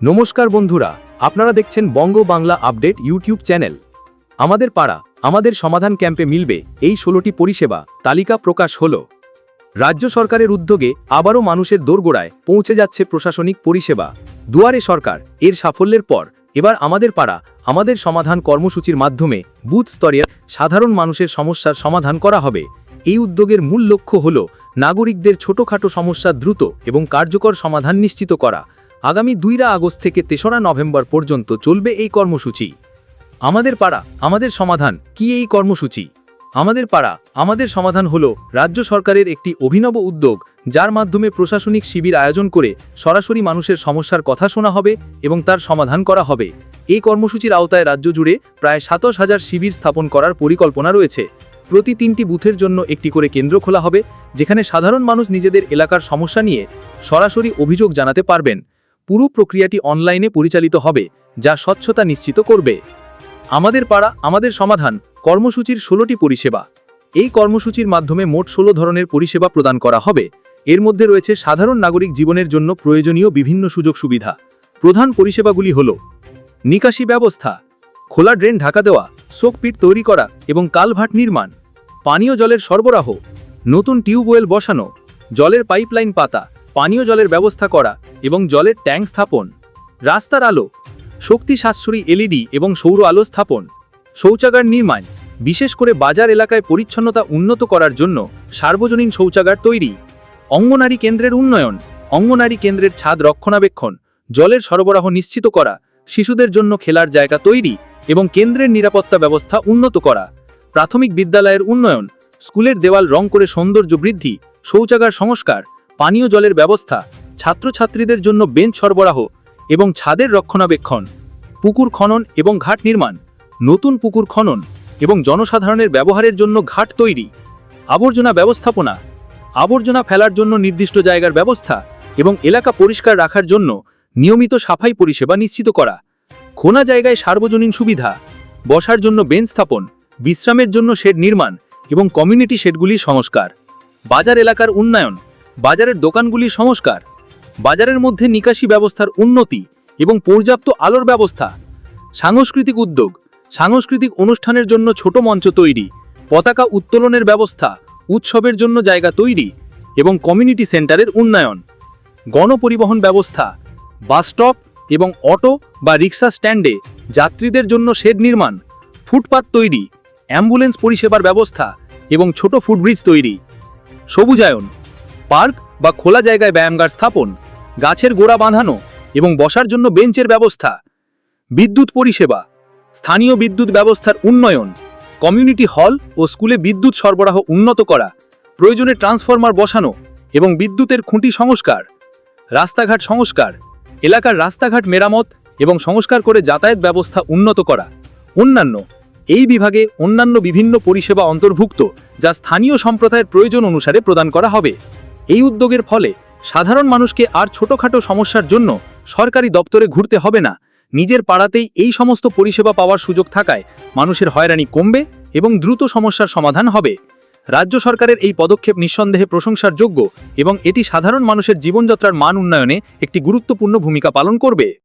নমস্কার বন্ধুরা, আপনারা দেখছেন Banga Bangla update YouTube channel. আমাদের পাড়া, আমাদের সমাধান ক্যাম্পে মিলবে এই ষোলোটি পরিষেবা, তালিকা প্রকাশ হল। রাজ্য সরকারের উদ্যোগে আবারও মানুষের দোরগোড়ায় পৌঁছে যাচ্ছে প্রশাসনিক পরিষেবা। দুয়ারে সরকার, এর সাফল্যের পর, এবার আমাদের পাড়া, আমাদের সমাধান কর্মসূচির মাধ্যমে বুথ স্তরে সাধারণ মানুষের সমস্যার সমাধান করা হবে। এই উদ্যোগের মূল লক্ষ্য হল, নাগরিকদের ছোটখাটো সমস্যা দ্রুত এবং কার্যকর সমাধান নিশ্চিত করা। আগামী দুইরা আগস্ট থেকে তেসরা নভেম্বর পর্যন্ত চলবে এই কর্মসূচি। আমাদের পাড়া, আমাদের সমাধান, কি এই কর্মসূচি? আমাদের পাড়া, আমাদের সমাধান হল রাজ্য সরকারের একটি অভিনব উদ্যোগ, যার মাধ্যমে প্রশাসনিক শিবির আয়োজন করে সরাসরি মানুষের সমস্যার কথা শোনা হবে এবং তার সমাধান করা হবে। এই কর্মসূচির আওতায় রাজ্য জুড়ে প্রায় সাতাশ হাজার শিবির স্থাপন করার পরিকল্পনা রয়েছে। প্রতি তিনটি বুথের জন্য একটি করে কেন্দ্র খোলা হবে, যেখানে সাধারণ মানুষ নিজেদের এলাকার সমস্যা নিয়ে সরাসরি অভিযোগ জানাতে পারবেন। পুরো প্রক্রিয়াটি অনলাইনে পরিচালিত হবে, যা স্বচ্ছতা নিশ্চিত করবে। আমাদের পাড়া, আমাদের সমাধান, কর্মসূচির ষোলোটি পরিষেবা। এই কর্মসূচির মাধ্যমে মোট ষোলো ধরনের পরিষেবা প্রদান করা হবে। এর মধ্যে রয়েছে সাধারণ নাগরিক জীবনের জন্য প্রয়োজনীয় বিভিন্ন সুযোগ সুবিধা। প্রধান পরিষেবাগুলি হল, নিকাশি ব্যবস্থা, খোলা ড্রেন ঢাকা দেওয়া শোকপিট তৈরি করা এবং কালভার্ট নির্মাণ, পানীয় জলের সরবরাহ, নতুন টিউবওয়েল বসানো, জলের পাইপলাইন পাতা পানীয় জলের ব্যবস্থা করা এবং জলের ট্যাঙ্ক স্থাপন। রাস্তার আলো, শক্তি সাশ্রয়ী এলইডি এবং সৌর আলো স্থাপন। শৌচাগার নির্মাণ, বিশেষ করে বাজার এলাকায় পরিচ্ছন্নতা উন্নত করার জন্য সার্বজনীন শৌচাগার তৈরি। অঙ্গনারী কেন্দ্রের উন্নয়ন, অঙ্গনারী কেন্দ্রের ছাদ রক্ষণাবেক্ষণ, জলের সরবরাহ নিশ্চিত করা, শিশুদের জন্য খেলার জায়গা তৈরি এবং কেন্দ্রের নিরাপত্তা ব্যবস্থা উন্নত করা। প্রাথমিক বিদ্যালয়ের উন্নয়ন, স্কুলের দেওয়াল রং করে সৌন্দর্য বৃদ্ধি, শৌচাগার সংস্কার পানীয় জলের ব্যবস্থা, ছাত্রছাত্রীদের জন্য বেঞ্চ সরবরাহ এবং ছাদের রক্ষণাবেক্ষণ, পুকুর খনন এবং ঘাট নির্মাণ, নতুন পুকুর খনন এবং জনসাধারণের ব্যবহারের জন্য ঘাট তৈরি, আবর্জনা ব্যবস্থাপনা, আবর্জনা ফেলার জন্য নির্দিষ্ট জায়গার ব্যবস্থা এবং এলাকা পরিষ্কার রাখার জন্য নিয়মিত সাফাই পরিষেবা নিশ্চিত করা, খোনা জায়গায় সার্বজনীন সুবিধা, বসার জন্য বেঞ্চ স্থাপন, বিশ্রামের জন্য শেড নির্মাণ এবং কমিউনিটি শেডগুলির সংস্কার, বাজার এলাকার উন্নয়ন বাজারের দোকানগুলি সংস্কার। বাজারের মধ্যে নিকাশি ব্যবস্থার উন্নতি এবং পর্যাপ্ত আলোর ব্যবস্থা। সাংস্কৃতিক উদ্যোগ, সাংস্কৃতিক অনুষ্ঠানের জন্য ছোট মঞ্চ তৈরি, পতাকা উত্তোলনের ব্যবস্থা, উৎসবের জন্য জায়গা তৈরি এবং কমিউনিটি সেন্টারের উন্নয়ন। গণপরিবহন ব্যবস্থা, বাস স্টপ এবং অটো বা রিক্সা স্ট্যান্ডে যাত্রীদের জন্য শেড নির্মাণ, ফুটপাত তৈরি, অ্যাম্বুলেন্স পরিষেবার ব্যবস্থা এবং ছোট ফুটব্রিজ তৈরি। সবুজায়ন পার্ক বা খোলা জায়গায় ব্যায়ামগার স্থাপন, গাছের গোড়া বাঁধানো এবং বসার জন্য বেঞ্চের ব্যবস্থা, বিদ্যুৎ পরিষেবা, স্থানীয় বিদ্যুৎ ব্যবস্থার উন্নয়ন, কমিউনিটি হল ও স্কুলে বিদ্যুৎ সরবরাহ উন্নত করা, প্রয়োজনে ট্রান্সফরমার বসানো এবং বিদ্যুতের খুঁটি সংস্কার, রাস্তাঘাট সংস্কার, এলাকার রাস্তাঘাট মেরামত এবং সংস্কার করে যাতায়াত ব্যবস্থা উন্নত করা। অন্যান্য, এই বিভাগে অন্যান্য বিভিন্ন পরিষেবা অন্তর্ভুক্ত যা স্থানীয় সম্প্রদায়ের প্রয়োজন অনুসারে প্রদান করা হবে। এই উদ্যোগের ফলে সাধারণ মানুষকে আর ছোটখাটো সমস্যার জন্য সরকারি দপ্তরে ঘুরতে হবে না। নিজের পাড়াতেই এই সমস্ত পরিষেবা পাওয়ার সুযোগ থাকায় মানুষের হয়রানি কমবে এবং দ্রুত সমস্যার সমাধান হবে। রাজ্য সরকারের এই পদক্ষেপ নিঃসন্দেহে প্রশংসার যোগ্য এবং এটি সাধারণ মানুষের জীবনযাত্রার মান উন্নয়নে একটি গুরুত্বপূর্ণ ভূমিকা পালন করবে।